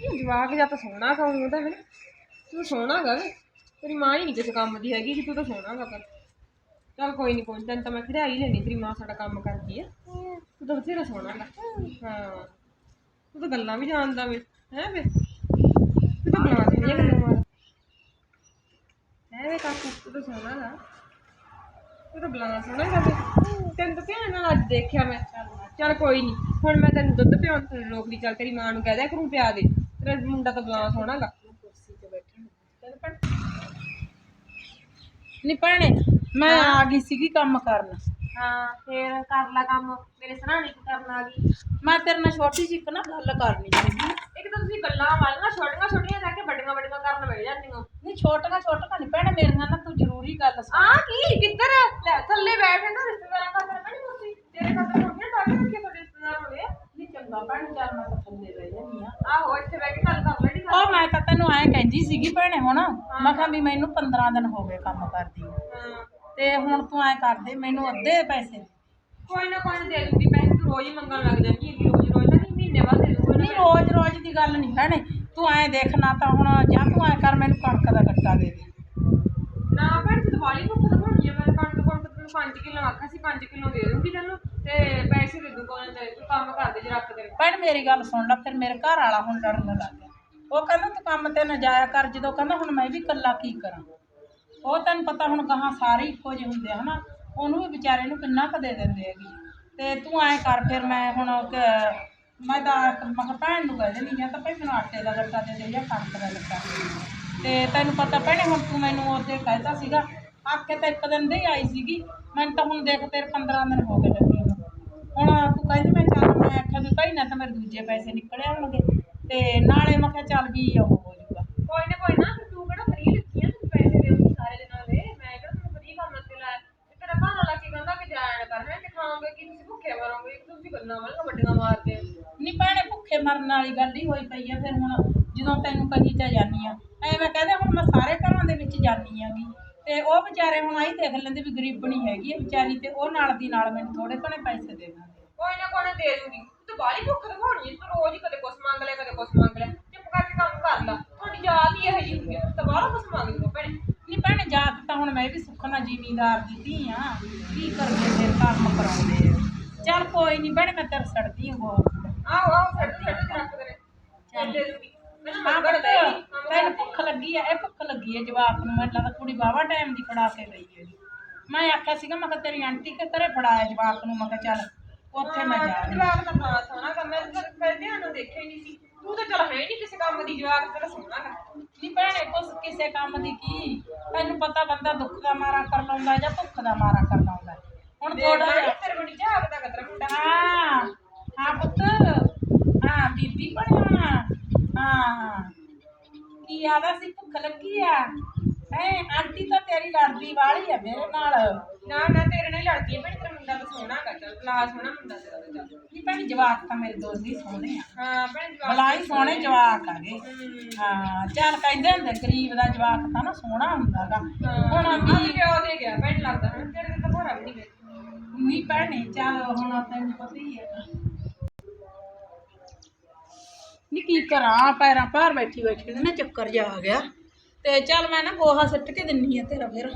ਜਵਾਕ ਜਾਂ ਤਾਂ ਸੋਹਣਾ ਖਾਉਂ ਉਹਦਾ ਹੈ ਤੂੰ ਸੋਹਣਾ ਗਾ ਤੇਰੀ ਮਾਂ ਹੀ ਨਹੀਂ ਕਿਸੇ ਕੰਮ ਦੀ ਹੈਗੀ ਕਿ ਤੂੰ ਤਾਂ ਸੋਹਣਾ ਗਾ ਪਰ ਚੱਲ ਕੋਈ ਨਹੀਂ ਕੋਈ ਤੈਨੂੰ ਤਾਂ ਮੈਂ ਖੜਾਈ ਲੈਣੀ ਤੇਰੀ ਮਾਂ ਸਾਡਾ ਕੰਮ ਕਰਦੀ ਆ। ਤੂੰ ਤਾਂ ਬਥੇਰਾ ਸੋਹਣਾ ਗਾ। ਹਾਂ। ਤੂੰ ਤਾਂ ਗੱਲਾਂ ਵੀ ਜਾਣਦਾ ਵੇ, ਹੈ ਵੇ? ਤੂੰ ਤਾਂ ਬਣਾ ਦਿੰਦੀ ਗੱਲਾਂ ਮਾਰ। ਹੈ ਵੇ ਕਾਕੂ, ਤੂੰ ਤਾਂ ਸੋਹਣਾ ਗਾ। ਤੂੰ ਤਾਂ ਬਲਾ ਸੋਹਣਾ ਗਾ ਵੇ। ਤੈਨੂੰ ਤਾਂ ਧਿਆਨ ਨਾਲ ਅੱਜ ਦੇਖਿਆ ਮੈਂ। ਚੱਲ ਕੋਈ ਨਹੀਂ ਹੁਣ ਮੈਂ ਤੈਨੂੰ ਦੁੱਧ ਪਿਆਉਣ ਤੇ ਰੋਕਦੀ ਚੱਲ ਤੇਰੀ ਮਾਂ ਨੂੰ ਕਹਿ ਦਿਆ ਕਰੂੰ, ਪਿਆ ਦੇ। ਤੇਰਾ ਮੁੰਡਾ ਤਾਂ ਬਲਾ ਸੋਹਣਾ ਗਾ ਨਹੀਂ ਭੈਣੇ ਮੈਂ ਆ ਗਈ ਸੀਗੀ ਕੰਮ ਕਰਨ। ਹਾਂ ਫੇਰ ਕਰ ਲਾ ਕੰਮ ਮੇਰੇ ਸਰਾਣੇ ਕੀ ਕਰਨ ਆ ਗਈ। ਮੈਂ ਤੇਰੇ ਨਾਲ ਛੋਟੀ ਜਿਹੀ ਇੱਕ ਨਾ ਗੱਲ ਕਰਨੀ ਸੀਗੀ। ਇੱਕ ਤਾਂ ਤੁਸੀਂ ਗੱਲਾਂ ਵਾਲੀਆਂ ਛੋਟੀਆਂ ਛੋਟੀਆਂ ਜਾ ਕੇ ਵੱਡੀਆਂ ਵੱਡੀਆਂ ਕਰਨ ਬਹਿ ਜਾਂਦੀਆਂ। ਨਹੀਂ ਛੋਟੀਆਂ ਛੋਟੀਆਂ ਨਹੀਂ ਭੈਣੇ ਮੇਰੀਆਂ ਨਾ ਤੂੰ ਜ਼ਰੂਰੀ ਗੱਲ ਸੁਣ। ਆ ਕੀ? ਕਿੱਧਰ? ਲੈ ਥੱਲੇ ਬੈਠ ਨਾ ਰਿਸ਼ਤੇਦਾਰਾਂ ਦਾ ਕਰਨਾ ਨਹੀਂ ਤੁਸੀਂ। ਤੇਰੇ ਖਾਤਰ ਰੋਟੀਆਂ ਟਾਕੇ ਰੱਖੇ ਤੁਹਾਡੇ ਰਿਸ਼ਤੇਦਾਰ ਹੋਣੇ ਆ। ਨਹੀਂ ਚੰਗਾ ਭੈਣ ਚੱਲ ਮੈਂ ਤਾਂ ਥੱਲੇ ਰਹਿ ਜਾਂਦੀ ਆ ਆਹੋ ਇੱਥੇ ਬਹਿ ਕੇ ਗੱਲ ਕਰ ਲੈਣੀ ਉਹ ਮੈਂ ਤਾਂ ਤੈਨੂੰ ਐਂ ਕਹਿੰਦੀ ਸੀਗੀ ਭੈਣੇ ਹੁਣ ਮੈਂ ਕਿਹਾ ਵੀ ਮੈਨੂੰ 15 ਦਿਨ ਹੋ ਗਏ ਕੰਮ ਕਰਦੀ ਨੂੰ। ਹਾਂ। ਤੇ ਹੁਣ ਤੂੰ ਐਂ ਕਰ ਦੇ ਮੈਨੂੰ ਅੱਧੇ ਪੈਸੇ ਦੇ। ਕੋਈ ਨਾ ਕੋਈ ਨਾ ਦੇ ਦੂੰਗੀ ਪੈਸੇ ਤੂੰ ਰੋਜ਼ ਹੀ ਮੰਗਣ ਲੱਗ ਜਾਂਦੀ ਹੈ ਰੋਜ਼ ਰੋਜ਼ ਤਾਂ ਨਹੀਂ ਮਹੀਨੇ ਬਾਅਦ ਦੇ ਦੂੰਗੀ ਨਹੀਂ ਰੋਜ਼ ਰੋਜ਼ ਦੀ ਗੱਲ ਨਹੀਂ ਭੈਣੇ। ਤੂੰ ਐਂ ਦੇਖਣਾ ਤਾਂ ਹੁਣ ਜਾਂ ਤੂੰ ਐਂ ਕਰ ਮੈਨੂੰ ਕਣਕ ਦਾ ਗੱਟਾ ਦੇ ਦੇ। ਨਾ ਭੈਣ ਦਿਵਾਲੀ ਹੈ ਮੈਂ ਕਣਕ 5 ਕਿਲੋ ਆਖਿਆ ਸੀ 5 ਕਿਲੋ ਦੇ ਦੂੰਗੀ ਤੈਨੂੰ ਤੇ ਪੈਸੇ ਦੇ ਦੂੰ ਕੋਈ ਨਾ ਤੂੰ ਕੰਮ ਕਰ ਦੇ ਜੇ ਰੱਖ ਦੇ ਭੈਣ, ਮੇਰੀ ਗੱਲ ਸੁਣ ਲੈ, ਫਿਰ ਮੇਰੇ ਘਰ ਵਾਲਾ ਹੁਣ ਲੜਨ ਲੱਗ ਗਿਆ। ਉਹ ਕਹਿੰਦਾ ਤੂੰ ਕੰਮ ਤੇ ਨਾ ਜਾਇਆ ਕਰ, ਜਦੋਂ ਕਹਿੰਦਾ ਹੁਣ ਮੈਂ ਵੀ ਇਕੱਲਾ ਕੀ ਕਰਾਂ। ਉਹ ਤੈਨੂੰ ਪਤਾ ਹੁਣ ਗਾਹਾਂ ਸਾਰੇ ਇੱਕੋ ਜਿਹੇ ਹੁੰਦੇ ਆ, ਹਨਾ? ਉਹਨੂੰ ਵੀ ਵਿਚਾਰੇ ਨੂੰ ਕਿੰਨਾ ਕੁ ਦੇ ਦਿੰਦੇ ਹੈਗੇ। ਤੇ ਤੂੰ ਐਂ ਕਰ, ਫਿਰ ਮੈਂ ਹੁਣ ਕ- ਮੈਂ ਤਾਂ ਮੈਂ ਕਿਹਾ ਭੈਣ ਨੂੰ ਕਹਿ ਦੇਣੀ ਜਾਂ ਤਾਂ ਭਾਈ ਮੈਨੂੰ ਆਟੇ ਦਾ ਲੱਟਾ ਦੇ ਦੇ ਜਾਂ ਕਣਕ ਦਾ ਗੱਟਾ ਤੇ ਤੈਨੂੰ ਪਤਾ ਭੈਣੇ, ਹੁਣ ਤੂੰ ਮੈਨੂੰ ਉਹਦੇ ਕਹਿਤਾ ਸੀਗਾ ਆਖੇ ਤਾਂ ਇੱਕ ਦਿਨ ਦੇ ਹੀ ਆਈ ਸੀਗੀ। ਮੈਨੂੰ ਤਾਂ ਹੁਣ ਦੇਖ ਤੇਰੇ 15 ਦਿਨ ਹੋ ਗਏ ਲੱਗੀ ਨੂੰ। ਹੁਣ ਤੂੰ ਕਹਿੰਦੀ ਮੈਂ ਚੱਲ ਮੈਂ ਆਖਿਆ ਵੀ ਭਾਈ ਨਾ ਤਾਂ ਮੇਰੇ ਦੂਜੇ ਪੈਸੇ ਨਿਕਲੇ ਆਉਣਗੇ ਤੇ ਨਾਲੇ ਮੈਂ ਕਿਹਾ ਚੱਲ ਵੀ ਉਹ ਹੋ ਜਾਊਗਾ। ਕੋਈ ਨਾ ਕੋਈ ਨਾ ਤੂੰ ਕਿਹੜਾ ਫਰੀ ਲੱਗੀ ਆ ਤੂੰ ਪੈਸੇ ਦੇਉਂਗੀ ਸਾਰੇ ਦਿਨਾਂ ਦੇ ਮੈਂ ਕਿਹੜਾ ਤੈਨੂੰ ਫਰੀ ਕੰਮ ਤੇ ਲਾਇਆ ਤੇ ਤੇਰਾ ਘਰ ਵਾਲਾ ਕੀ ਕਹਿੰਦਾ ਕਿ ਜਾਇਆ ਨਾ ਕਰ ਹੈ ਕਿ ਖਾਓਗੇ ਕਿ ਤੁਸੀਂ ਭੁੱਖੇ ਮਰੋਗੇ ਤੁਸੀਂ ਗੱਲਾਂ ਵਾਲੀਆਂ ਵੱਡੀਆਂ ਮਾਰਦੇ। ਹੋ ਨਹੀਂ ਭੈਣੇ ਭੁੱਖੇ ਮਰਨ ਵਾਲੀ ਗੱਲ ਹੀ ਹੋਈ ਪਈ ਆ ਫਿਰ ਹੁਣ ਜਦੋਂ ਤੈਨੂੰ ਕਹੀ ਤਾਂ ਜਾਨੀ ਆ ਐਵੇਂ ਕਹਦੇ ਹੁਣ ਮੈਂ ਸਾਰੇ ਘਰਾਂ ਦੇ ਵਿੱਚ ਜਾਨੀ ਆਗੀ ਤੇ ਉਹ ਵਿਚਾਰੇ ਹੁਣ ਆਈ ਦੇਖ ਲੈਂਦੇ ਵੀ ਗਰੀਬਣੀ ਹੈਗੀ ਆ ਵਿਚਾਰੀ ਤੇ ਉਹ ਨਾਲ ਦੀ ਨਾਲ ਮੈਨੂੰ ਥੋੜੇ ਘਣੇ ਪੈਸੇ ਦੇ ਦਿੰਦੇ ਕੋਈ ਨਾ ਕੋਈ ਨਾ ਦੇ ਦੂੰਗੀ। ਤੂੰ ਬਾਲੀ ਭੁੱਖ ਦਿਖਾਉਣੀ ਹੈ ਤੂੰ ਰੋਜ਼ ਹੀ ਕਦੇ ਕੁਛ ਮੰਗ ਲਿਆ ਕਦੇ ਕੁਛ ਮੰਗ ਲਿਆ। ਚੁੱਪ ਕਰਕੇ ਕੰਮ ਕਰ ਲੈ। ਤੁਹਾਡੀ ਜਾਤ ਹੀ ਇਹੋ ਜਿਹੀ ਹੁੰਦੀ ਹੈ ਤੂੰ ਤਾਂ ਬਾਹਲਾ ਕੁਛ ਮੰਗਦੀ ਹੋ ਭੈਣੇ। ਨਹੀਂ ਭੈਣੇ ਜਾਤ ਤਾਂ ਹੁਣ ਮੈਂ ਵੀ ਸੁੱਖਣਾ ਜ਼ਿਮੀਂਦਾਰ ਦੀ ਧੀ ਆ। ਕੀ ਕਰਗੇ ਫਿਰ ਕੰਮ ਕਰਾਉਂਦੇ ਆ? ਚੱਲ ਕੋਈ ਨਹੀਂ ਭੈਣੇ ਮੈਂ ਤੇਰੇ ਸੜਦੀ ਹਾਂ ਬਹੁਤ। ਆਹੋ ਆਹੋ ਛੱਡ ਛੱਡ ਰੱਖ ਦੇ। ਚੱਲ। ਦੇ ਦੂੰਗੀ। ਮੈਨੂੰ ਹਾਂ ਮੰਗਣ ਦੇ ਤੈਨੂੰ ਭੁੱਖ ਲੱਗੀ ਆ ਇਹ ਭੁੱਖ ਲੱਗੀ ਆ ਜਵਾਕ ਨੂੰ। ਮੈਨੂੰ ਲੱਗਦਾ ਕੁੜੀ ਬਾਵਾ ਟਾਈਮ ਦੀ ਫੜਾ ਕੇ ਗਈ ਹੈ। ਮੈਂ ਆਖਿਆ ਸੀਗਾ ਮੈਂ ਕਿਹਾ ਤੇਰੀ ਆਂਟੀ ਕੇ ਘਰੇ ਫੜਾਇਆ ਜਵਾਕ ਨੂੰ। ਮੈਂ ਕਿਹਾ ਚੱਲ ਉੱਥੇ ਮੈਂ ਜਾ ਰਹੀ ਜਵਾਕ ਤਾਂ ਬੜਾ ਸੋਹਣਾ ਕੰਮ ਹੈ ਮੈਂ ਮੈਂ ਧਿਆਨ ਨਾਲ ਦੇਖਿਆ ਹੀ ਨਹੀਂ ਸੀ। ਤੂੰ ਤਾਂ ਚਲ ਹੈ ਨਹੀਂ ਕਿਸੇ ਕੰਮ ਦੀ ਜਵਾਕ ਤੇਰਾ ਸੋਹਣਾ ਗਾ। ਨਹੀਂ ਭੈਣੇ ਕੁਛ ਕਿਸੇ ਕੰਮ ਦੀ ਕੀ। ਤੈਨੂੰ ਪਤਾ ਬੰਦਾ ਦੁੱਖ ਦਾ ਮਾਰਾ ਕਰ ਲਾਉਂਦਾ ਜਾਂ ਭੁੱਖ ਦਾ ਮਾਰਾ ਕਰ ਲਾਉਂਦਾ। ਹੁਣ ਥੋੜਾ ਤੇਰੇ ਬੜੀ ਝਾਕ ਦਾ ਕਤਰਾ ਮੁੰਡਾ। ਹਾਂ ਹਾਂ ਪੁੱਤ। ਹਾਂ ਬੀਬੀ ਬਣਿਆ। ਹਾਂ। ਕੀ ਆਦਾ ਸੀ ਭੁੱਖ ਲੱਗੀ ਆ? ਹੈ ਆਂਟੀ ਤਾਂ ਤੇਰੀ ਲੜਦੀ ਵਾਲੀ ਆ ਮੇਰੇ ਨਾਲ। ਨਾ ਨਾ ਤੇਰੇ ਨਾਲ ਹੀ ਲੜਦੀ ਹੈ ਭੈਣ ਤੇਰਾ ਮੁੰਡਾ ਤਾਂ ਸੋਹਣਾ ਗਾ ਚੱਲ ਸੋਹਣਾ ਮੁੰਡਾ ਤੇਰਾ ਤਾਂ ਚੱਲ। ਨਹੀਂ ਭੈਣ ਜਵਾਕ ਤਾਂ ਮੇਰੇ ਦੋਸਤ ਹੀ ਸੋਹਣੇ ਆ। ਹਾਂ ਭੈਣ ਜਵਾਕ ਬਲਾਈ ਸੋਹਣੇ ਜਵਾਕ ਆਗੇ ਹਾਂ। ਚੱਲ ਕਹਿੰਦੇ ਹੁੰਦੇ ਗਰੀਬ ਦਾ ਜਵਾਕ ਤਾਂ ਨਾ ਸੋਹਣਾ ਹੁੰਦਾਗਾ ਹਾਂ ਹੁਣ ਆਹ ਵੀ ਪਿਓ ਦੇ ਗਿਆ ਭੈਣ ਲੱਗਦਾ ਤੇਰੇ ਤਾਂ ਘੋੜਾ ਵੀ ਨਹੀਂ ਵੇਖ ਨਹੀਂ ਭੈਣੇ ਚੱਲ ਹੁਣ ਤੈਨੂੰ ਪਤਾ ਹੀ ਹੈ ਨੀ ਕੀ ਕਰਾਂ ਪੈਰਾਂ ਭਾਰ ਬੈਠੀ ਬੈਠੀ ਨੂੰ ਨਾ ਚੱਕਰ ਜਾ ਆ ਗਿਆ। ਤੇ ਚੱਲ ਮੈਂ ਨਾ ਗੋਹਾ ਸਿੱਟ ਕੇ ਦਿੰਨੀ ਆ ਤੇਰਾ ਫਿਰ।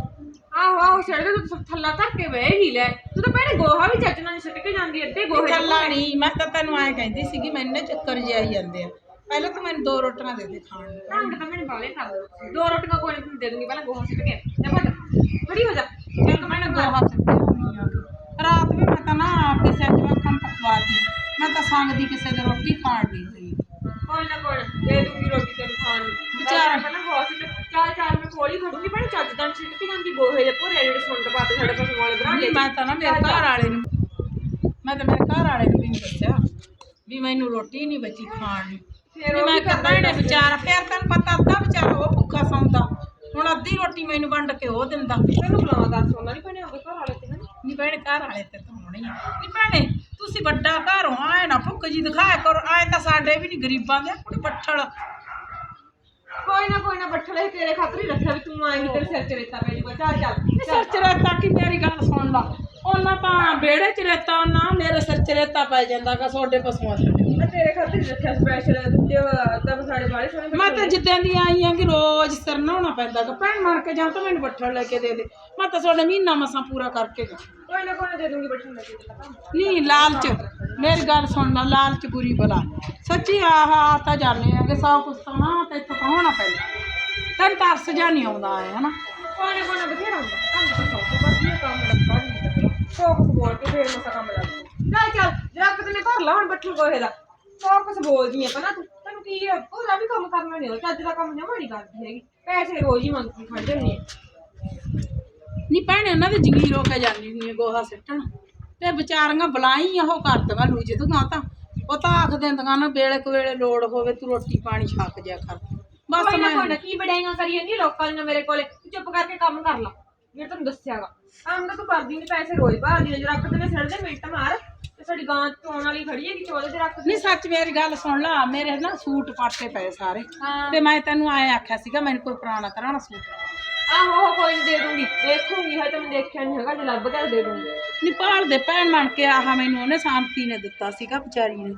ਆਹੋ ਆਹੋ ਛੱਡ ਦੇ ਤੂੰ ਥੱਲਾ ਧਰ ਕੇ ਵੇ ਹੀ ਲੈ। ਤੂੰ ਤਾਂ ਭੈਣੇ ਗੋਹਾ ਵੀ ਚੱਜ ਨਾਲ ਨੀ ਸੁੱਟ ਕੇ ਜਾਂਦੀ ਅੱਧੇ ਗੋਹੇ ਚੱਲਾ ਨਹੀਂ ਮੈਂ ਤਾਂ ਤੈਨੂੰ ਐਂ ਕਹਿੰਦੀ ਸੀਗੀ ਮੈਨੂੰ ਨਾ ਚੱਕਰ ਜਿਹਾ ਆਈ ਜਾਂਦੇ ਆ। ਪਹਿਲਾਂ ਤੂੰ ਮੈਨੂੰ ਦੋ ਰੋਟੀਆਂ ਦੇ ਦੇ ਖਾਣ ਨੂੰ। ਢੰਗ ਤਾਂ ਮੈਨੂੰ ਬਾਲੇ ਕਰ ਦੋ ਦੋ ਰੋਟੀਆਂ ਕੋਈ ਨਹੀਂ ਦੇ ਦੂੰਗੀ ਪਹਿਲਾਂ ਗੋਹਾ ਸੁੱਟ ਕੇ। ਤੇ ਭੱਜ ਖੜੀ ਹੋ ਜਾ। ਚੱਲ ਤੂੰ ਮੈਨੂੰ ਗੋਹਾ ਸਿੱਟ ਕੇ ਆਉਂਦੀ ਆ। ਰਾਤ ਵੀ ਮੈਂ ਤਾਂ ਨਾ ਕਿਸੇ ਜਵਾਕਾਂ ਨੂੰ ਪਕਵਾਤੀ। ਮੈਂ ਤਾਂ ਸੰਗ ਦੀ ਕਿਸੇ ਦੇ ਰੋਟੀ ਖਾਣ ਦੀ ਹੋਈ ਕੋਈ ਨਾ ਕੋਈ ਨਾ, ਦੇ ਦੂੰਗੀ ਰੋਟੀ ਤੈਨੂੰ ਖਾਣ ਨੂੰ ਵਿਚਾਰਾ। ਪਹਿਲਾਂ ਗੋਹਾ ਸੁੱਟ ਚਾਲ ਚਾਲ ਮੈਂ ਕੋਲੀ ਖੜੂੰਗੀ ਭੈਣੇ ਚੱਜ ਦਾ ਸੁੱਟ ਕੇ ਜਾਂਦੀ ਗੋਹੇ ਦੇ ਭੋਰੇ ਜਿਹੜੇ ਸੁੰਡ ਪਾਤੇ ਸਾਡੇ ਪਸ਼ੂ ਵਾਲੇ ਬਣਾ ਨਹੀਂ ਮੈਂ ਤਾਂ ਨਾ ਮੇਰੇ ਘਰ ਵਾਲੇ ਨੂੰ ਮੈਂ ਤਾਂ ਮੇਰੇ ਘਰ ਵਾਲੇ ਨੂੰ ਵੀ ਨਹੀਂ ਦੱਸਿਆ ਵੀ ਮੈਨੂੰ ਰੋਟੀ ਨਹੀਂ ਬਚੀ ਖਾਣ ਨੂੰ। ਫਿਰ ਵੀ ਉਹ ਮੈਂ ਕੀ ਕਹਿੰਦਾ ਇਹਨੇ ਵਿਚਾਰਾ ਫਿਰ ਤੈਨੂੰ ਪਤਾ ਅੱਧਾ ਵਿਚਾਰਾ ਉਹ ਭੁੱਖਾ ਸੌਂਦਾ। ਹੁਣ ਅੱਧੀ ਰੋਟੀ ਮੈਨੂੰ ਵੰਡ ਕੇ ਉਹ ਦਿੰਦਾ। ਤੈਨੂੰ ਬੁਲਾਵਾ ਦੱਸ ਉਹਨਾਂ ਨਹੀਂ ਭੈਣੇ ਆਪਣੇ ਘਰ ਵਾਲੇ ਤੇ ਨਾ। ਨਹੀਂ ਭੈਣੇ ਘਰ ਵਾਲੇ ਤੇ ਤਾਂ ਹੋਣੇ ਹੀ ਆ। ਨਹੀਂ ਭੈਣੇ ਤੁਸੀਂ ਵੱਡਾ ਘਰ ਆਏ ਨਾ ਭੁੱਖ ਜੀ ਦਿਖਾਇਆ ਕਰੋ। ਆਏ ਤਾਂ ਸਾਡੇ ਵੀ ਨਹੀਂ ਗਰੀਬਾਂ ਦੇ ਕੁੜੀ ਬੱਠਲ ਕੋਈ ਨਾ ਕੋਈ ਨਾ ਬੱਠਲੇ ਤੇਰੇ ਖਾਤਰ ਹੀ ਰੱਖਿਆ ਵੀ ਤੂੰ ਆਏਂਗੀ ਤੇਰੇ ਸਿਰ ਚ ਰੇਤਾ ਪੈ ਜਾਊਗਾ। ਚੱਲ ਚੱਲ ਸਿਰ ਚ ਰੇਤਾ ਕੀ ਮੇਰੀ ਗੱਲ ਸੁਣ ਲਾ। ਉਹਨਾਂ ਤਾਂ ਬੇੜੇ ਚ ਰੇਤਾ ਉਹਨਾਂ ਮੇਰੇ ਸਿਰ ਚ ਰੇਤਾ ਪੈ ਜਾਂਦਾਗਾ ਤੁਹਾਡੇ ਪਸ਼ੂਆਂ ਥੱਲੇ ਮੈਂ ਤੇਰੇ ਖਾਤਰ ਹੀ ਰੱਖਿਆ ਸਪੈਸ਼ਲ ਦੂਜੇ ਤਾਂ ਸਾਡੇ ਸੋਹਣੇ ਮੈਂ ਤਾਂ ਜਿੱਦਾਂ ਦੀ ਆਈ ਆਂ ਕਿ ਰੋਜ਼ ਸਿਰ ਨਹਾਉਣਾ ਪੈਂਦਾ ਗਾ ਭੈਣ ਮਾਰ ਕੇ ਜਾਂ ਤਾਂ ਮੈਨੂੰ ਬੱਠਲ ਲੈ ਕੇ ਦੇ ਦੇ। ਮੈਂ ਤਾਂ ਤੁਹਾਡਾ ਮਹੀਨਾ ਮਸਾਂ ਪੂਰਾ ਕਰਕੇ ਜਾ ਕੋਈ ਨਾ ਕੋਈ ਨਾ ਦੇ ਦੂੰਗੀ ਬੈਠਣ ਲੱਗੇ ਨਹੀਂ ਲਾਲਚ। ਮੇਰੀ ਗੱਲ ਸੁਣਨਾ ਲਾਲਚ ਬੁਰੀ ਬਲਾ ਸੱਚੀ ਆਹ ਆ ਤਾਂ ਜਾਣੇ ਆ ਕਿ ਸਭ ਕੁਝ ਤਾਂ ਨਾ ਤੇ ਇੱਥੋਂ ਕਹਾਉਣਾ ਪੈਂਦਾ। ਤੈਨੂੰ ਤਰਸ ਜਾ ਨਹੀਂ ਆਉਂਦਾ ਹੈ ਹਨਾ? ਕੋਈ ਨਾ ਕੋਈ ਨਾ ਬਥੇਰਾ ਹੁੰਦਾ। ਕੰਮ ਤਾਂ ਸੌਖਾ ਪਰ ਇਹ ਕੰਮ ਲੱਗਾ ਨਹੀਂ ਫੋਕਸ ਬੋਲ ਕੇ ਫੇਰ ਮਸਾ ਕੰਮ ਲੱਗਦਾ ਚੱਲ ਚੱਲ ਜੱਕ ਤੇ ਨੇ ਭਰ ਲਾ ਹੁਣ ਬੱਠਲ ਕੋਹੇ ਦਾ। ਫੋਕਸ ਬੋਲਦੀ ਆ ਪਹਿਲਾਂ ਤੂੰ। ਤੈਨੂੰ ਕੀ ਆ? ਉਹਦਾ ਵੀ ਕੰਮ ਕਰਨਾ ਨਹੀਂ ਚੱਜ ਦਾ ਕੰਮ ਜਮਾ ਨਹੀਂ ਕਰਦੀ ਹੈਗੀ। ਪੈਸੇ ਰੋਜ਼ ਹੀ ਮੰਗਦੀ ਖੜ ਨਹੀਂ ਭੈਣੇ ਉਹਨਾਂ ਦੇ ਜਗੀਰ ਹੋ ਕੇ ਜਾਂਦੀ ਹੁੰਦੀ ਆ ਗੋਹਾ ਸਿੱਟਣ। ਤੇ ਵਿਚਾਰੀਆਂ ਬਲਾਈ ਉਹ ਕਰ ਦਵਾ ਲੂਜੇ ਤੋਂ ਤਾਂ। ਉਹ ਤਾਂ ਆਖ ਦਿੰਦੀਆਂ ਨਾ ਵੇਲੇ ਕੁ ਵੇਲੇ ਲੋੜ ਹੋਵੇ ਤੂੰ ਰੋਟੀ ਪਾਣੀ ਛੱਕ ਜਾ ਕਰ। ਬਸ ਕੋਈ ਨਾ ਮੈਂ ਕੋਈ ਨਾ ਕੀ ਬੜਾਈਆਂ ਕਰੀ ਜਾਂਦੀ ਲੋਕਾਂ ਦੀਆਂ ਮੇਰੇ ਕੋਲੇ? ਤੂੰ ਚੁੱਪ ਕਰਕੇ ਕੰਮ ਕਰ ਲਾ। ਮੈਂ ਤੈਨੂੰ ਦੱਸਿਆਗਾ। ਕੰਮ ਤਾਂ ਤੂੰ ਕਰਦੀ ਨਹੀਂ ਪੈਸੇ ਰੋਜ਼ ਭਾਲਦੀ ਨੇ ਰੱਖ ਤੇ ਸਿਰ ਦੇ ਮਿੰਟ ਮਾਰ ਤੇ ਸਾਡੀ ਗਾਂ ਚੋਣ ਵਾਲੀ ਖੜੀ ਹੈਗੀ ਚੋਲੇ ਤੇ ਰੱਖ ਦੇ। ਨਹੀਂ ਸੱਚ ਮੇਰੀ ਗੱਲ ਸੁਣ ਲਾ ਮੇਰੇ ਨਾ ਸੂਟ ਪਾਟੇ ਪਏ ਸਾਰੇ। ਹਾਂ। ਤੇ ਮੈਂ ਤੈਨੂੰ ਆਏ ਆਖਿਆ ਸੀਗਾ ਮੈਨੂੰ ਕੋਈ ਪੁਰਾਣਾ ਤਰ੍ਹਾਂ ਸੂਟ ਆਹੋ ਉਹ ਕੋਈ ਨੀ ਦੇ ਦੂੰਗੀ। ਦੇਖੂੰਗੀ ਹੈ ਤਾਂ ਮੈਂ ਦੇਖਿਆ ਨਹੀਂ ਹੈਗਾ ਜੇ ਲੱਭ ਕੇ ਦੇ ਦੂੰਗੀ। ਨਹੀਂ ਭਾਲ ਦੇ ਭੈਣ ਬਣ ਕੇ ਆਹ ਮੈਨੂੰ ਉਹਨੇ ਸ਼ਾਂਤੀ ਨੇ ਦਿੱਤਾ ਸੀਗਾ ਵਿਚਾਰੀ ਨੇ।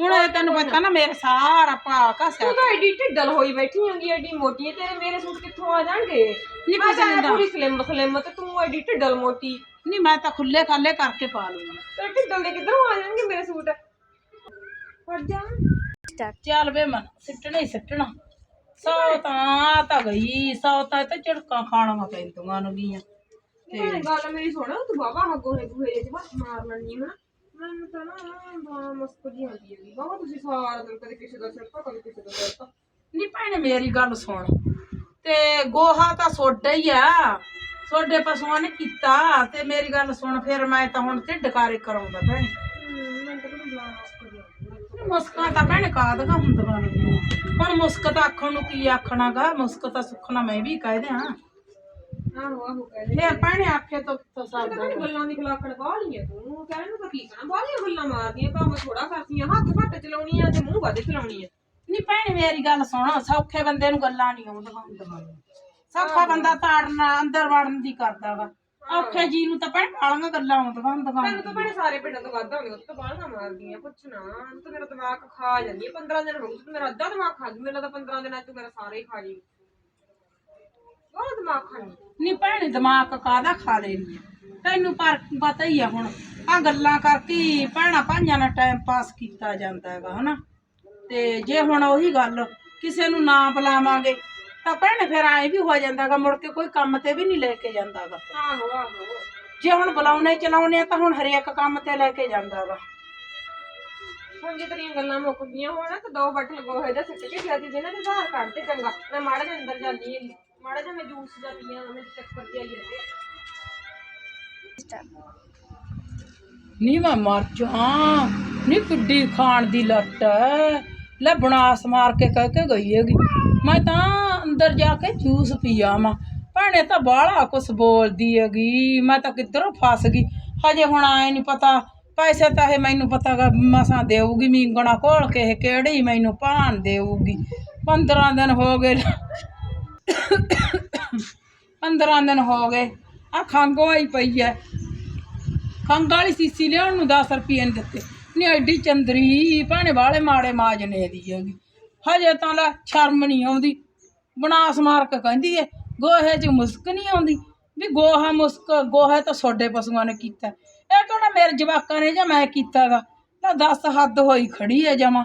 ਹੁਣ ਇਹ ਤੈਨੂੰ ਪਤਾ ਨਾ ਮੇਰੇ ਸਾਰਾ ਭਾ ਘਸਿਆ। ਤੂੰ ਤਾਂ ਐਡੀ ਢਿੱਡਲ ਹੋਈ ਬੈਠੀ ਹੁੰਦੀ ਐਡੀ ਮੋਟੀ। ਹੈ ਤੇਰੇ ਮੇਰੇ ਸੂਟ ਕਿੱਥੋਂ ਆ ਜਾਣਗੇ? ਨਹੀਂ ਮੈਂ ਕਿਸੇ ਨੇ ਤਾਂ ਪੂਰੀ ਸਲਿਮ ਸਲਿਮ ਤੇ ਤੂੰ ਐਡੀ ਢਿੱਡਲ ਮੋਟੀ। ਨਹੀਂ ਮੈਂ ਤਾਂ ਖੁੱਲੇ ਖਾਲੇ ਕਰਕੇ ਪਾ ਲੂੰਗਾ। ਤੇ ਢਿੱਡਲ ਦੇ ਕਿੱਧਰੋਂ ਆ ਜਾਣਗੇ ਮੇਰੇ ਸੂਟ? ਫੜ ਜਾ। ਚੱਲ ਵੇ ਮਨ ਸਿੱਟਣਾ ਹੀ ਸਿੱਟਣਾ। ਸੌ ਤਾਂ ਤਾਂ ਗਈ ਸੌ ਤਾਂ ਤੇ ਝੜਕਾਂ ਖਾਣਾਂ ਪੈਂਦੀਆਂ ਨੂੰ ਗੀਆਂ ਤੇ ਗੱਲ ਮੇਰੀ ਸੁਣ ਤੂੰ ਬਾਬਾ ਹੱਗੋ ਹੈ ਗੁਹੇ ਚ ਬਸ ਮਾਰ ਲੈਣੀ ਹਨਾ ਮੈਨੂੰ ਤਾਂ ਨਾ ਬਾ ਮਸਕ ਜੀ ਆਉਂਦੀ ਹੈ ਬਾਬਾ ਤੁਸੀਂ ਸਾਰਾ ਦਿਨ ਕਦੇ ਕਿਸੇ ਦਾ ਸਿਰ ਪਾ ਕਦੇ ਕਿਸੇ ਦਾ ਸਿਰ ਪਾ ਨਹੀਂ ਭੈਣੇ ਮੇਰੀ ਗੱਲ ਸੁਣ। ਤੇ ਗੋਹਾ ਤਾਂ ਸੋਡਾ ਹੀ ਆ। ਸੋਡੇ ਪਸ਼ੂਆਂ ਨੇ ਕੀਤਾ ਤੇ ਮੇਰੀ ਗੱਲ ਸੁਣ ਫਿਰ ਮੈਂ ਤਾਂ ਹੁਣ ਢਿੱਡ ਕਾਰੇ ਕਰਾਉਂਦਾ ਭੈਣੇ। ਮੈਂ ਤਾਂ ਕੋਈ ਬਲਾ ਮਸਕ ਜੀ ਆਉਂਦੀ ਹੈ ਮੁਸਕਾਂ ਤਾਂ ਭੈਣੇ ਕਾਦਗਾ ਹੁੰਦੀਆਂ ਨੇ ਹੁਣ ਮੁਸਕ ਤਾਂ ਆਖਣ ਨੂੰ ਕੀ ਆਖਣਾਗਾ? ਮੁਸਕ ਤਾਂ ਸੁਖਣਾ ਮੈਂ ਵੀ ਕਹਿ ਦਿਆਂ। ਆਹੋ ਆਹੋ ਕਹਿੰਦੇ ਫਿਰ ਭੈਣੇ ਆਖੇ ਤੋਂ ਤਾਂ ਤਾਂ ਸਰਦਾ ਭੈਣੇ ਗੱਲਾਂ ਦੀ ਖਲਾਕੜ ਬਾਹਲੀ ਹੈ ਤੂੰ ਕਹਿਣ ਨੂੰ ਤਾਂ ਕੀ ਕਰਾਂ? ਬਾਹਲੀਆਂ ਗੱਲਾਂ ਮਾਰਦੀਆਂ ਕੰਮ ਥੋੜਾ ਕਰਦੀਆਂ ਹੱਥ ਘੱਟ ਚਲਾਉਣੀਆਂ ਤੇ ਮੂੰਹ ਵੱਧ ਚਲਾਉਣੀ ਨਹੀਂ ਭੈਣੇ ਮੇਰੀ ਗੱਲ ਸੁਣ। ਸੌਖੇ ਬੰਦੇ ਨੂੰ ਗੱਲਾਂ ਨਹੀਂ ਆਉਂਦੀਆਂ। ਹੁੰਦੀਆਂ ਸੌਖਾ ਬੰਦਾ ਤਾੜਨਾ ਅੰਦਰ ਵੜਨ ਦੀ ਕਰਦਾਗਾ ਔਖੇ ਜੀ ਨੂੰ ਤਾਂ ਭੈਣ ਵਾਲੀਆਂ ਗੱਲਾਂ ਆਉਂਦੀਆਂ ਹੁੰਦੀਆਂ ਮੈਨੂੰ ਤਾਂ ਭੈਣੇ ਸਾਰੇ ਪਿੰਡਾਂ ਤੋਂ ਵੱਧ ਆਉਂਦੀਆਂ ਉਹ ਤਾਂ ਬਾਹਲੀਆਂ ਮਾਰਦੀਆਂ ਪੁੱਛਣਾ ਤੂੰ ਤਾਂ ਮੇਰਾ ਦਿਮਾਗ ਖਾ ਜਾਂਦੀ ਹੈ 15 ਦਿਨ ਹੋ ਗਏ ਤੂੰ ਮੇਰਾ ਅੱਧਾ ਦਿਮਾਗ ਖਾ ਗਈ ਮੈਨੂੰ ਤਾਂ 15 ਦਿਨਾਂ ਚ ਮੇਰਾ ਸਾਰਾ ਹੀ ਖਾ ਜੀ। ਬਹੁਤ ਦਿਮਾਗ ਖਾਣੀ ਨਹੀਂ ਭੈਣੇ ਦਿਮਾਗ ਕਾਹਦਾ ਖਾ ਲੈਣੀ ਤੈਨੂੰ ਪਰ ਪਤਾ ਹੀ ਆ ਹੁਣ ਆ ਗੱਲਾਂ ਕਰਕੇ ਹੀ ਭੈਣਾਂ ਭਾਈਆਂ ਨਾਲ ਟਾਈਮ ਪਾਸ ਕੀਤਾ ਜਾਂਦਾ ਹੈਗਾ ਹਨਾ? ਤੇ ਜੇ ਹੁਣ ਉਹੀ ਗੱਲ ਕਿਸੇ ਨੂੰ ਨਾ ਬੁਲਾਵਾਂਗੇ ਤਾਂ ਭੈਣੇ ਫਿਰ ਐ ਵੀ ਹੋ ਜਾਂਦਾਗਾ ਮੁੜ ਕੇ ਕੋਈ ਕੰਮ ਤੇ ਵੀ ਨਹੀਂ ਲੈ ਕੇ ਜਾਂਦਾਗਾ। ਆਹੋ ਆਹੋ। ਜੇ ਹੁਣ ਬੁਲਾਉਣੇ ਚਲਾਉਣੇ ਆ ਤਾਂ ਹੁਣ ਹਰੇਕ ਕੰਮ ਤੇ ਲੈ ਕੇ ਜਾਂਦਾਗਾ। ਹੁਣ ਜੇ ਤੇਰੀਆਂ ਗੱਲਾਂ ਮੁੱਕ ਗਈਆਂ ਹੋਣ ਤਾਂ ਦੋ ਬਟਨ ਗੋਹੇ ਦਾ ਸਿੱਟ ਕੇ ਜਾਂਦੀ ਜਿਹਨਾਂ ਦੇ ਬਾਹਰ ਕੱਢ ਤੇ ਚੰਗਾ। ਮੈਂ ਮਾੜਾ ਜਿਹਾ ਅੰਦਰ ਜਾਂਦੀ ਹਾਂ ਮਾੜਾ ਜਿਹਾ ਮੈਂ ਜੂਸ ਜਾਂ ਪੀਆਂ ਮੈਂ ਚੱਕਰ ਜਿਹਾ ਹੀ ਨੀ ਮੈਂ ਮਰ ਜਾ ਨੀ ਕਿੱਡੀ ਖਾਣ ਦੀ ਲੱਟ ਐ ਲੈ ਬਣਾਸ ਮਾਰ ਕੇ ਕਹਿ ਕੇ ਗਈ ਹੈਗੀ। ਮੈਂ ਤਾਂ ਅੰਦਰ ਜਾ ਕੇ ਜੂਸ ਪੀਆ ਮਾ ਭੈਣੇ ਤਾਂ ਬਾਹਲਾ ਕੁਛ ਬੋਲਦੀ ਹੈਗੀ, ਮੈਂ ਤਾਂ ਕਿੱਧਰੋਂ ਫਸ ਗਈ। ਹਜੇ ਹੁਣ ਆਏ ਨਹੀਂ ਪਤਾ, ਪੈਸੇ ਤਾਂ ਇਹ ਮੈਨੂੰ ਪਤਾ ਮਸਾਂ ਦੇਊਗੀ ਮੀਂਗਣਾ ਘੋਲ ਕੇ, ਇਹ ਕਿਹੜੀ ਮੈਨੂੰ ਭਾਣ ਦੇਊਗੀ। 15 ਦਿਨ ਹੋ ਗਏ 15 ਦਿਨ ਹੋ ਗਏ ਆ ਖੰਗ ਆਈ ਪਈ ਐ। ਖੰਗ ਵਾਲੀ ਸੀਸੀ ਲਿਆਉਣ ਨੂੰ 10 ਰੁਪਏ ਨੇ ਦਿੱਤੇ। ਨਹੀਂ ਐਡੀ ਚੰਦਰੀ, ਭਾਣੇ ਵਾਲੇ ਮਾੜੇ ਮਾਜਨੇ ਦੀ ਹੈਗੀ। ਹਜੇ ਤਾਂ ਲੈ ਸ਼ਰਮ ਨਹੀਂ ਆਉਂਦੀ। ਬਣਾ ਮਾਰ ਕੇ ਕਹਿੰਦੀ ਏ, ਗੋਹੇ 'ਚ ਮੁਸਕ ਨਹੀਂ ਆਉਂਦੀ। ਵੀ ਗੋਹਾ ਮੁਸਕ, ਗੋਹਾ ਤਾਂ ਸੋਡੇ ਪਸ਼ੂਆਂ ਨੇ ਕੀਤਾ। ਇਹ ਕਿਹੜਾ ਮੇਰੇ ਜਵਾਕਾਂ ਨੇ ਜਾਂ ਮੈਂ ਕੀਤਾਗਾ? ਤਾਂ ਦਸ ਹੱਦ ਹੋਈ ਖੜੀ ਹੈ ਜਮਾ।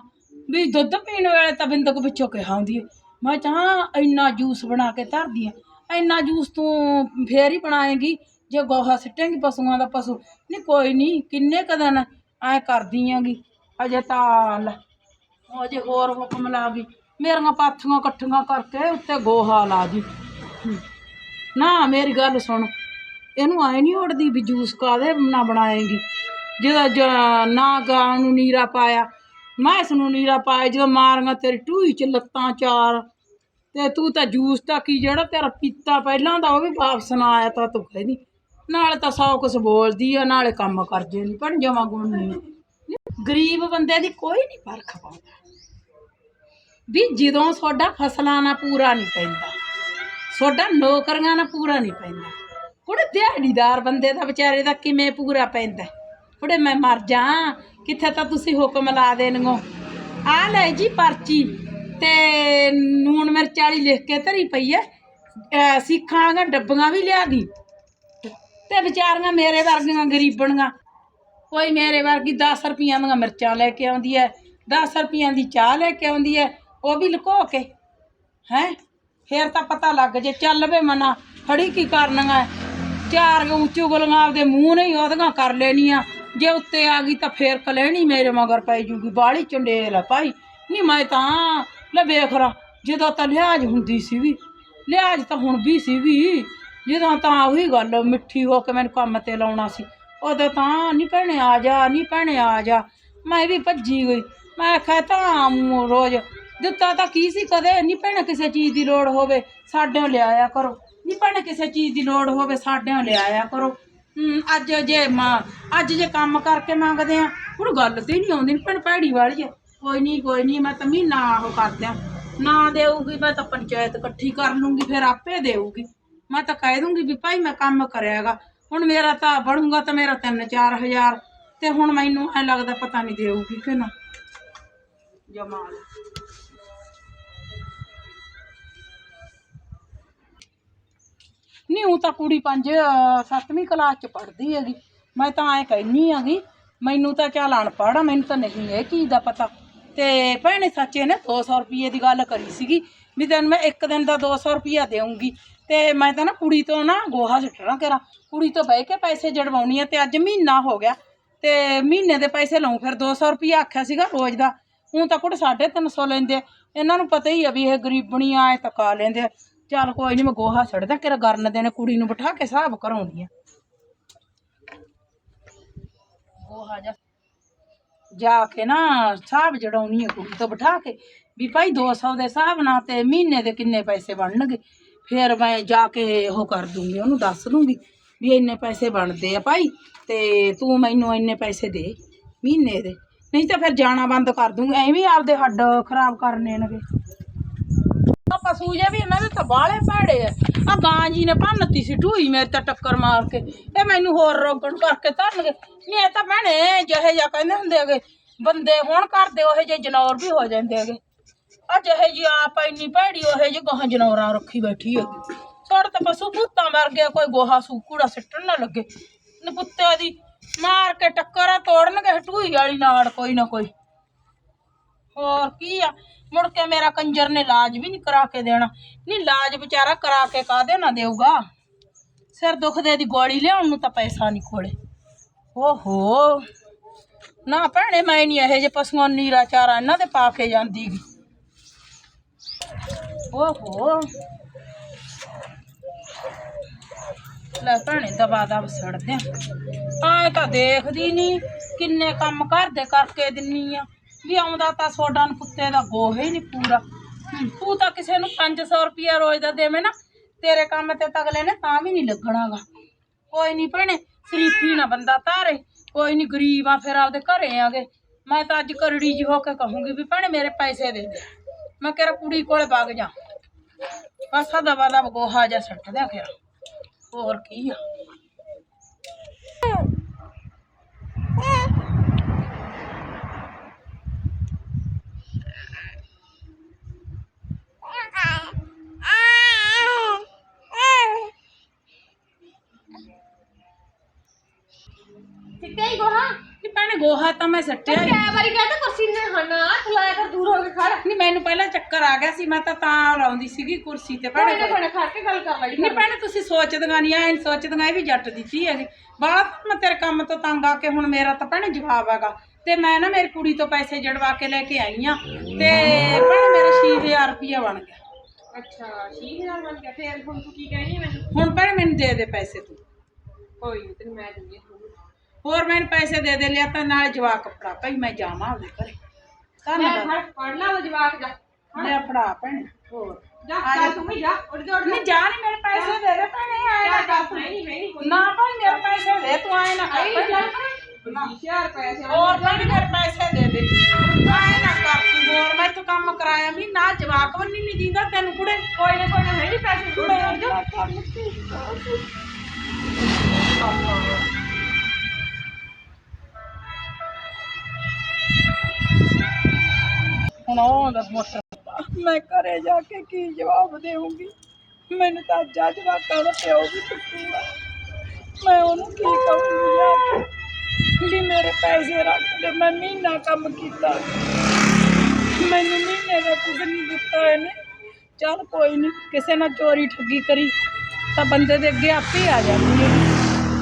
ਵੀ ਦੁੱਧ ਪੀਣ ਵੇਲੇ ਤਾਂ ਬਿੰਦਕ ਪਿੱਛੋਂ ਕਿਹਾ ਹੁੰਦੀ ਏ। ਮੈਂ ਚਾਹ ਇੰਨਾ ਜੂਸ ਬਣਾ ਕੇ ਧਰਦੀ ਆ। ਇੰਨਾ ਜੂਸ ਤੂੰ ਫੇਰ ਹੀ ਬਣਾਏਗੀ, ਜੇ ਗੋਹਾ ਸਿੱਟੇਂਗੀ ਪਸ਼ੂਆਂ ਦਾ ਪਸ਼ੂ। ਨਹੀਂ, ਕੋਈ ਨਹੀਂ ਕਿੰਨੇ ਕੁ ਦਿਨ ਐ ਕਰਦੀ ਆਂਗੀ। ਅਜੇ ਤਾਂ ਲੈ ਅਜੇ ਹੋਰ ਹੁਕਮ ਲਾ ਗਈ ਮੇਰੀਆਂ ਪਾਥੀਆਂ ਇਕੱਠੀਆਂ ਕਰਕੇ ਉੱਤੇ ਗੋਹਾ ਲਾ ਦੀ। ਨਾ, ਮੇਰੀ ਗੱਲ ਸੁਣ। ਇਹਨੂੰ ਆਏ ਨਹੀਂ ਉੜਦੀ ਵੀ ਜੂਸ ਕਾਦੇ ਨਾ ਬਣਾਏਗੀ? ਜਦੋਂ ਨਾ ਗਾਂ ਨੂੰ ਨੀਰਾ ਪਾਇਆ ਮੈਂ ਇਸ ਨੂੰ ਨੀਰਾ ਪਾਇਆ ਜਦੋਂ ਮਾਰੀਆਂ ਤੇਰੀ ਟੂਈ ਚ ਲੱਤਾਂ ਚਾਰ। ਤੇ ਤੂੰ ਤਾਂ ਜੂਸ ਤਾਂ ਕੀ ਜਿਹੜਾ ਤੇਰਾ ਪੀਤਾ ਪਹਿਲਾਂ ਦਾ, ਉਹ ਵੀ ਵਾਪਸ ਨਾ ਆਇਆ ਤਾਂ ਤੂੰ ਕਹਿੰਦੀ। ਨਾਲੇ ਤਾਂ ਸੌ ਕੁਛ ਬੋਲਦੀ ਆ, ਨਾਲੇ ਕੰਮ ਕਰਜੇ ਨਹੀਂ ਪਰ ਜਮਾ ਗੁਣ ਨਹੀਂ ਗਰੀਬ ਬੰਦੇ ਦੀ ਕੋਈ ਨਹੀਂ ਪਰਖ ਪਾਉਂਦਾ। ਵੀ ਜਦੋਂ ਤੁਹਾਡਾ ਫਸਲਾਂ ਨਾਲ ਪੂਰਾ ਨਹੀਂ ਪੈਂਦਾ ਤੁਹਾਡਾ ਨੌਕਰੀਆਂ ਨਾਲ ਪੂਰਾ ਨਹੀਂ ਪੈਂਦਾ। ਕੁੜੇ ਦਿਹਾੜੀਦਾਰ ਬੰਦੇ ਦਾ ਵਿਚਾਰੇ ਦਾ ਕਿਵੇਂ ਪੂਰਾ ਪੈਂਦਾ? ਕੁੜੇ ਮੈਂ ਮਰ ਜਾ ਕਿੱਥੇ ਤਾਂ ਤੁਸੀਂ ਹੁਕਮ ਲਾ ਦੇਣਗੋ? ਆ ਲੈ ਜੀ ਪਰਚੀ ਤੇ ਨੂਣ ਮਿਰਚ ਵਾਲੀ ਲਿਖ ਕੇ ਧਰੀ ਪਈ ਐ ਸਿੱਖਾਂ ਵਾਲੀਆਂ ਡੱਬੀਆਂ ਵੀ ਲਿਆ ਗਈ ਤੇ ਵਿਚਾਰੀਆਂ ਮੇਰੇ ਵਰਗੀਆਂ ਗਰੀਬਣੀਆਂ, ਕੋਈ ਮੇਰੇ ਵਰਗੀ 10 ਰੁਪਈਆਂ ਦੀਆਂ ਮਿਰਚਾਂ ਲੈ ਕੇ ਆਉਂਦੀ ਐ 10 ਰੁਪਈਆਂ ਦੀ ਚਾਹ ਲੈ ਕੇ ਆਉਂਦੀ ਐ ਉਹ ਵੀ ਲੁਕੋ ਕੇ ਹੈ ਫੇਰ ਤਾਂ ਪਤਾ ਲੱਗ ਜੇ ਚੱਲ ਵੇ ਮਨਾ ਫੜੀ ਕੀ ਕਰਨੀਆਂ ਚਾਰ ਉੱਚੂ ਗਲੀਆਂ ਆਪਦੇ ਮੂੰਹ ਨਹੀਂ ਉਹਦੀਆਂ ਕਰ ਲੈਣੀਆਂ ਜੇ ਉੱਤੇ ਆ ਗਈ ਤਾਂ ਫੇਰ ਕਲੇਣੀ ਮੇਰੇ ਮਗਰ ਪੈ ਜੂਗੀ ਬਾਲੀ ਚੰਡੇਲ ਆ ਭਾਈ ਨਹੀਂ ਮੈਂ ਤਾਂ ਲੈ ਵੇਖ ਰਾ ਜਦੋਂ ਤਾਂ ਲਿਹਾਜ਼ ਹੁੰਦੀ ਸੀਗੀ ਲਿਹਾਜ਼ ਤਾਂ ਹੁਣ ਵੀ ਸੀਗੀ ਜਦੋਂ ਤਾਂ ਉਹੀ ਗੱਲ ਮਿੱਠੀ ਹੋ ਕੇ ਮੈਨੂੰ ਕੰਮ ਤੇ ਲਾਉਣਾ ਸੀ ਉਦੋਂ ਤਾਂ ਨਹੀਂ ਭੈਣੇ ਆ ਜਾ ਨਹੀਂ ਭੈਣੇ ਆ ਜਾ ਮੈਂ ਵੀ ਭੱਜੀ ਗਈ ਮੈਂ ਆਖਿਆ ਤਾਂ ਆਊਂ ਰੋਜ਼ ਦਿੱਤਾ ਤਾਂ ਕੀ ਸੀ ਕਦੇ? ਨਹੀਂ ਭੈਣੇ ਕਿਸੇ ਚੀਜ਼ ਦੀ ਲੋੜ ਹੋਵੇ ਸਾਡਿਆਂ ਲਿਆਇਆ ਕਰੋ। ਨਹੀਂ ਭੈਣੇ ਕਿਸੇ ਚੀਜ਼ ਦੀ ਲੋੜ ਹੋਵੇ ਸਾਡਿਆਂ ਲਿਆਇਆ ਕਰੋ। ਹਮ, ਅੱਜ ਜੇ ਮਾਂ ਅੱਜ ਜੇ ਕੰਮ ਕਰਕੇ ਮੰਗਦੇ ਆ ਹੁਣ ਗੱਲ ਤੇ ਨਹੀਂ ਆਉਂਦੀ ਭੈਣ ਭੈੜੀ ਵਾਲੀ ਹੈ ਕੋਈ ਨਹੀਂ ਕੋਈ ਨਹੀਂ ਮੈਂ ਤਾਂ ਮਹੀਨਾ ਉਹ ਕਰਦਿਆਂ। ਨਾ ਦੇਊਗੀ ਮੈਂ ਤਾਂ ਪੰਚਾਇਤ ਇਕੱਠੀ ਕਰ ਲੂੰਗੀ ਫਿਰ ਆਪੇ ਦੇਊਗੀ। ਮੈਂ ਤਾਂ ਕਹਿ ਦੂੰਗੀ ਵੀ ਭਾਈ ਮੈਂ ਕੰਮ ਕਰਿਆਗਾ। ਹੁਣ ਮੇਰਾ ਤਾਂ ਬਣੂਗਾ ਤਾਂ ਮੇਰਾ 3-4000 ਤੇ ਹੁਣ ਮੈਨੂੰ ਐ ਲੱਗਦਾ ਪਤਾ ਨਹੀਂ ਦੇਊਗੀ ਕਿ ਨਾ। ਜਮਾਲ। ਨਹੀਂ ਉਹ ਤਾਂ ਕੁੜੀ ਪੰਜ ਸੱਤਵੀਂ ਕਲਾਸ ਚ ਪੜ੍ਹਦੀ ਹੈਗੀ। ਮੈਂ ਤਾਂ ਐ ਕਹਿਨੀ ਹੈਗੀ, ਮੈਨੂੰ ਤਾਂ ਚੱਲ ਅਨਪੜ੍ਹ ਆ ਮੈਨੂੰ ਤਾਂ ਨਹੀਂ ਇਹ ਚੀਜ਼ ਦਾ ਪਤਾ। ਤੇ ਭੈਣੇ ਸੱਚੇ ਨੇ 200 ਰੁਪਏ ਦੀ ਗੱਲ ਕਰੀ ਸੀਗੀ, ਵੀ ਤੈਨੂੰ ਮੈਂ ਇੱਕ ਦਿਨ ਦਾ 200 ਰੁਪਿਆ ਦੇਵਾਂਗੀ ਤੇ ਮੈਂ ਤਾਂ ਨਾ ਕੁੜੀ ਤੋਂ ਨਾ ਗੋਹਾ ਸੁੱਟਣਾ ਕਰਾਂ ਕੁੜੀ ਤੋਂ ਬਹਿ ਕੇ ਪੈਸੇ ਜੜਵਾਉਣੀ ਆ, ਤੇ ਅੱਜ ਮਹੀਨਾ ਹੋ ਗਿਆ। ਤੇ ਮਹੀਨੇ ਦੇ ਪੈਸੇ ਲਊ, ਫਿਰ 200 ਰੁਪਿਆ ਆਖਿਆ ਸੀਗਾ ਰੋਜ਼ ਦਾ। ਹੁਣ ਤਾਂ ਕੁੜ 350 ਲੈਂਦੇ ਆ। ਇਹਨਾਂ ਨੂੰ ਪਤਾ ਹੀ ਆ ਵੀ ਇਹ ਗਰੀਬਣੀ ਆਏ ਤਾਂ ਕਾ ਲੈਂਦੇ ਆ। ਚੱਲ ਕੋਈ ਨਹੀਂ ਮੈਂ ਗੋਹਾ ਛੱਡਦਾ ਕਿਰਾ ਗਰਨ ਦੇ ਨੇ ਕੁੜੀ ਨੂੰ ਬਿਠਾ ਕੇ ਹਿਸਾਬ ਕਰਾਉਣੀ ਆ। ਗੋਹਾ ਜਾ ਜਾ ਕੇ ਨਾ ਹਿਸਾਬ ਜੜਾਉਣੀ ਹੈ ਕੁੜੀ ਤੋਂ ਬਿਠਾ ਕੇ, ਵੀ ਭਾਈ 200 ਦੇ ਹਿਸਾਬ ਨਾਲ ਤੇ ਮਹੀਨੇ ਦੇ ਕਿੰਨੇ ਪੈਸੇ ਬਣਨਗੇ? ਫਿਰ ਮੈਂ ਜਾ ਕੇ ਉਹ ਕਰ ਦੂੰਗੀ, ਉਹਨੂੰ ਦੱਸ ਦੂੰਗੀ ਵੀ ਇੰਨੇ ਪੈਸੇ ਬਣਦੇ ਆ ਭਾਈ, ਤੇ ਤੂੰ ਮੈਨੂੰ ਇੰਨੇ ਪੈਸੇ ਦੇ, ਮਹੀਨੇ ਦੇ। ਨਹੀਂ ਤਾਂ ਫਿਰ ਜਾਣਾ ਬੰਦ ਕਰ ਦੂੰਗੀ ਐਵੇਂ ਆਪਦੇ ਹੱਡ ਖਰਾਬ ਕਰਨੇ ਨੇਗੇ ਆ ਪਸ਼ੂ ਜੇ ਵੀ ਇਹਨਾਂ ਦੇ ਤਾਂ ਬਾਲੇ ਭੈੜੇ ਆ। ਆ ਗਾਂ ਜੀ ਨੇ ਭੰਨਤੀ ਸੀ ਢੂਈ ਮੇਰੇ ਤਾਂ ਟੱਕਰ ਮਾਰ ਕੇ। ਇਹ ਮੈਨੂੰ ਹੋਰ ਰੋਗਣ ਕਰਕੇ ਧਰਨਗੇ। ਨਹੀਂ, ਇਹ ਤਾਂ ਭੈਣੇ ਜਿਹੇ ਜਿਹਾ ਕਹਿੰਦੇ ਹੁੰਦੇ ਹੈਗੇ, ਬੰਦੇ ਹੋਣ ਕਰਦੇ ਉਹੇ ਜਿਹੇ ਜਨੌਰ ਵੀ ਹੋ ਜਾਂਦੇ ਹੈਗੇ। ਆ ਜਿਹੇ ਜੀ ਆਪ ਇੰਨੀ ਭੈੜੀ, ਉਹੇ ਜਿਹੇ ਗਾਂ ਜਨੌਰਾਂ ਰੱਖੀ ਬੈਠੀ ਹੈਗੀ। ਸਾਡੇ ਤਾਂ ਪਸ਼ੂ ਭੂਤਾਂ ਮਰ ਗਿਆ, ਕੋਈ ਗੋਹਾ ਸੂ ਕੂੜਾ ਸਿੱਟਣ ਨਾ ਲੱਗੇ। ਨਪੁੱਤੇ ਦੀ ਮਾਰ ਕੇ ਟੱਕਰ ਆ ਤੋੜਨਗੇ ਢੂਈ ਵਾਲੀ ਨਾੜ ਕੋਈ ਨਾ ਕੋਈ ਹੋਰ ਕੀ ਆ ਮੁੜ ਕੇ ਮੇਰਾ ਕੰਜਰ ਨੇ ਇਲਾਜ ਵੀ ਨਹੀਂ ਕਰਾ ਕੇ ਦੇਣਾ ਨਹੀਂ ਇਲਾਜ ਵਿਚਾਰਾ ਕਰਾ ਕੇ ਕਾਦੇ ਨਾ ਦੇਊਗਾ ਸਿਰ ਦੁਖਦੇ ਦੀ ਗੋਲੀ ਲਿਆਉਣ ਨੂੰ ਤਾਂ ਪੈਸਾ ਨਹੀਂ ਕੋਲੇ ਓਹੋ ਨਾ ਭੈਣੇ ਮੈਂ ਨਹੀਂ ਇਹੋ ਜਿਹੇ ਪਸ਼ੂਆਂ ਨੂੰ ਨੀਰਾ ਚਾਰਾ ਇਹਨਾਂ ਦੇ ਪਾ ਕੇ ਜਾਂਦੀ ਗੀ ਓਹੋ ਲੈ ਭੈਣੇ ਦਬਾ ਦਬ ਸੜਦੇ ਆਏ ਤਾਂ ਦੇਖਦੀ ਨਹੀਂ ਕਿੰਨੇ ਕੰਮ ਘਰ ਦੇ ਕਰਕੇ ਦਿੰਨੀ ਆ। ਵੀ ਆਉਂਦਾ ਤਾਂ ਸੋਡਾ ਨੂੰ ਕੁੱਤੇ ਦਾ ਗੋਹਾ ਹੀ ਨਹੀਂ ਪੂਰਾ। ਤੂੰ ਤਾਂ ਕਿਸੇ ਨੂੰ 500 ਰੁਪਿਆ ਰੋਜ਼ ਦਾ ਦੇਵੇਂ ਨਾ, ਤੇਰੇ ਕੰਮ ਤੇ ਤਗਲੇ ਨੇ ਤਾਂ ਵੀ ਨਹੀਂ ਲੱਗਣਾਗਾ। ਕੋਈ ਨਹੀਂ ਭੈਣੇ, ਸਰੀਫੀ ਨਾ ਬੰਦਾ ਧਾਰੇ, ਕੋਈ ਨਹੀਂ ਗਰੀਬ ਆ, ਫਿਰ ਆਪਦੇ ਘਰੇ ਆਗੇ। ਮੈਂ ਤਾਂ ਅੱਜ ਕਰੜੀ ਜਿਹੀ ਹੋ ਕੇ ਕਹੂੰਗੀ ਵੀ ਭੈਣੇ ਮੇਰੇ ਪੈਸੇ ਦੇ ਦੇ। ਮੈਂ ਕਿਹਾ ਕੁੜੀ ਕੋਲੇ ਵਗ ਜਾ। ਬਸ ਆ ਦਵਾ ਦਵਾ ਗੋਹਾ ਜਾ ਸੱਟ ਦਿਆ ਫਿਰ। ਹੋਰ ਕੀ ਆ? ਸਿੱਟਿਆ ਹੀ ਗੋਹਾ ਨਹੀਂ ਭੈਣੇ ਗੋਹਾ ਤਾਂ ਮੈਂ ਸੱਟਿਆ ਹੀ। ਕਈ ਵਾਰੀ ਕਹਿੰਦਾ ਕੁਰਸੀ ਨੇ ਹਨਾ ਖਲਾਇਆ ਕਰ ਦੂਰ ਹੋ ਕੇ ਖੜ। ਨਹੀਂ ਮੈਨੂੰ ਪਹਿਲਾਂ ਚੱਕਰ ਆ ਗਿਆ ਸੀ ਮੈਂ ਤਾਂ ਤਾਂ ਲਾਉਂਦੀ ਸੀਗੀ ਕੁਰਸੀ ਤੇ ਭੈਣੇ ਭੈਣੇ ਖੜ ਕੇ ਗੱਲ ਕਰ ਲਈ ਨਹੀਂ ਭੈਣੇ ਤੁਸੀਂ ਸੋਚਦੀਆਂ ਨਹੀਂ ਐ ਸੋਚਦੀਆਂ ਇਹ ਵੀ ਜੱਟ ਦਿੱਤੀ ਹੈਗੀ। ਬਾਹਲਾ ਤਾਂ ਮੈਂ ਤੇਰੇ ਕੰਮ ਤੋਂ ਤੰਗ ਆ ਕੇ ਹੁਣ ਮੇਰਾ ਤਾਂ ਭੈਣੇ ਜਵਾਬ ਹੈਗਾ। ਤੇ ਮੈਂ ਨਾ ਮੇਰੀ ਕੁੜੀ ਤੋਂ ਪੈਸੇ ਜੜਵਾ ਕੇ ਲੈ ਕੇ ਆਈ ਆ। ਤੇ ਭੈਣੇ ਮੇਰਾ 6000 ਰੁਪਇਆ ਬਣ ਗਿਆ। ਅੱਛਾ 6000 ਬਣ ਗਿਆ। ਫੇਰ ਹੁਣ ਤੂੰ ਕੀ ਕਹਿਣੀ ਮੈਨੂੰ? ਹੁਣ ਭੈਣੇ ਮੈਨੂੰ ਦੇ ਦੇ ਪੈਸੇ ਤੂੰ। ਕੋਈ ਨਹੀਂ ਤੈਨੂੰ ਮੈਂ ਦਿੰਦੀ ਹਾਂ। ਹੋਰ ਮੈਨੂੰ ਪੈਸੇ ਦੇ ਦੇ ਲਿਆ ਤਾਂ ਨਾਲ ਜਵਾਕ ਕੱਪੜਾ ਭਾਈ ਮੈਂ ਜਾਵਾਂ ਉਹਦੇ ਘਰੇ। ਲੈ ਧੰਨਵਾਦ ਫੜ ਪੜ ਲਾ ਉਹ ਜਵਾਕ ਜਾ। ਲੈ ਫੜਾ ਭੈਣੇ। ਹੋਰ। ਜਾ ਚੱਲ ਤੂੰ ਵੀ ਜਾ ਉੱਡ ਜਾ ਉੱਡ ਨਹੀਂ ਜਾ ਨਹੀਂ ਮੇਰੇ ਪੈਸੇ ਦੇ ਦੇ ਭੈਣੇ ਆਏ ਨਾ ਜਾ ਕਰ ਨਹੀਂ ਨਹੀਂ ਨਹੀਂ ਕੋਈ। ਨਾ ਭਾਈ ਮੇਰੇ ਪੈਸੇ ਦੇ ਤੂੰ ਆਏ ਨਾ ਕਰ ਨਹੀਂ ਭੈਣੇ। ਚੱਲ ਹਜ਼ਾਰ ਪੈਸੇ ਹੋਰ ਭਾਈ ਮੇਰੇ ਪੈਸੇ ਦੇ ਦੇ। ਆਏ ਨਾ ਕਰ। ਤੂੰ ਹੋਰ ਮੈਂ ਤੂੰ ਕੰਮ ਕਰਾਇਆ ਵੀ ਨਾ ਜਵਾਕ ਬੰਨੀ ਨਹੀਂ ਦਿੰਦਾ ਤੈਨੂੰ ਕੁੜੇ। ਕੋਈ ਨਾ ਕੋਈ ਨਾ ਹੈ ਨਹੀਂ ਪੈਸੇ। ਥੋੜੇ ਹੋ ਜਾ। ਹੁਣ ਉਹ ਦਾ ਮੋਟਰ। ਮੈਂ ਘਰੇ ਜਾ ਕੇ ਕੀ ਜਵਾਬ ਦੇਵਾਂਗੀ ਮੈਨੂੰ ਤਾਂ ਅੱਜ ਆ ਦਾ ਪਿਓ ਵੀ ਟੁੱਟੂਗਾ। ਮੈਂ ਉਹਨੂੰ ਕੀ ਕਹੂੰਗੀ ਜਾ ਕੇ? ਵੀ ਮੇਰੇ ਪੈਸੇ ਰੱਖ ਲੈ ਮੈਂ ਮਹੀਨਾ ਕੰਮ ਕੀਤਾ। ਮੈਨੂੰ ਮਹੀਨੇ ਦਾ ਕੁਝ ਨਹੀਂ ਦਿੱਤਾ ਇਹਨੇ। ਚੱਲ ਕੋਈ ਨਹੀਂ ਕਿਸੇ ਨਾਲ ਚੋਰੀ ਠੱਗੀ ਕਰੀ, ਤਾਂ ਬੰਦੇ ਦੇ ਅੱਗੇ ਆਪੇ ਹੀ ਆ ਜਾਂਦੀ ਹੈ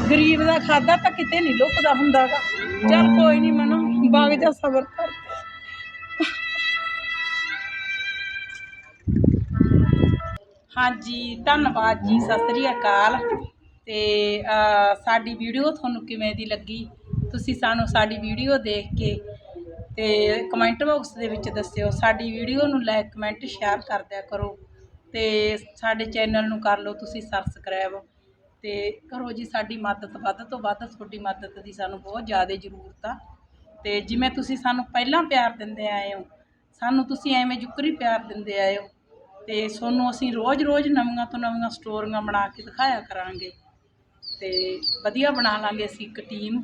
ਗਰੀਬ ਦਾ ਖਾਦਾ ਤਾਂ ਕਿਤੇ ਨਹੀਂ ਲੁਕਦਾ ਹੁੰਦਾਗਾ। ਚੱਲ ਕੋਈ ਨਹੀਂ ਮਨੋ, ਬਾਗ ਜਾ ਸਬਰ ਕਰ। ਹਾਂਜੀ, ਧੰਨਵਾਦ ਜੀ, ਸਤਿ ਸ੍ਰੀ ਅਕਾਲ। ਤੇ ਸਾਡੀ ਵੀਡੀਓ ਤੁਹਾਨੂੰ ਕਿਵੇਂ ਦੀ ਲੱਗੀ? ਤੁਸੀਂ ਸਾਨੂੰ ਸਾਡੀ ਵੀਡੀਓ ਦੇਖ ਕੇ ਤੇ ਕਮੈਂਟ ਬਾਕਸ ਦੇ ਵਿੱਚ ਦੱਸਿਓ। ਸਾਡੀ ਵੀਡੀਓ ਨੂੰ ਲਾਈਕ, ਕਮੈਂਟ, ਸ਼ੇਅਰ ਕਰ ਦਿਆ ਕਰੋ। ਤੇ ਸਾਡੇ ਚੈਨਲ ਨੂੰ ਕਰ ਲਓ ਤੁਸੀਂ ਸਬਸਕ੍ਰਾਈਬ ਤੇ ਕਰੋ ਜੀ, ਸਾਡੀ ਮਦਦ। ਵੱਧ ਤੋਂ ਵੱਧ ਤੁਹਾਡੀ ਮਦਦ ਦੀ ਸਾਨੂੰ ਬਹੁਤ ਜ਼ਿਆਦਾ ਜ਼ਰੂਰਤ ਆ। ਤੇ ਜਿਵੇਂ ਤੁਸੀਂ ਸਾਨੂੰ ਪਹਿਲਾਂ ਪਿਆਰ ਦਿੰਦੇ ਆਏ ਹੋ, ਸਾਨੂੰ ਤੁਸੀਂ ਐਵੇਂ ਜੁਕਰੀ ਪਿਆਰ ਦਿੰਦੇ ਆਏ ਹੋ ਤੇ ਤੁਹਾਨੂੰ ਅਸੀਂ ਰੋਜ਼-ਰੋਜ਼ ਨਵੀਆਂ ਤੋਂ ਨਵੀਆਂ ਸਟੋਰੀਆਂ ਬਣਾ ਕੇ ਦਿਖਾਇਆ ਕਰਾਂਗੇ। ਤੇ ਵਧੀਆ ਬਣਾ ਲਾਂਗੇ ਅਸੀਂ ਇੱਕ ਟੀਮ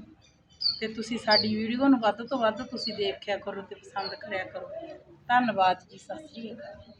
ਤੇ ਤੁਸੀਂ ਸਾਡੀ ਵੀਡੀਓ ਨੂੰ ਵੱਧ ਤੋਂ ਵੱਧ ਤੁਸੀਂ ਦੇਖਿਆ ਕਰੋ ਤੇ ਪਸੰਦ ਕਰਿਆ ਕਰੋ। ਧੰਨਵਾਦ ਜੀ, ਸਤਿ ਸ਼੍ਰੀ ਅਕਾਲ।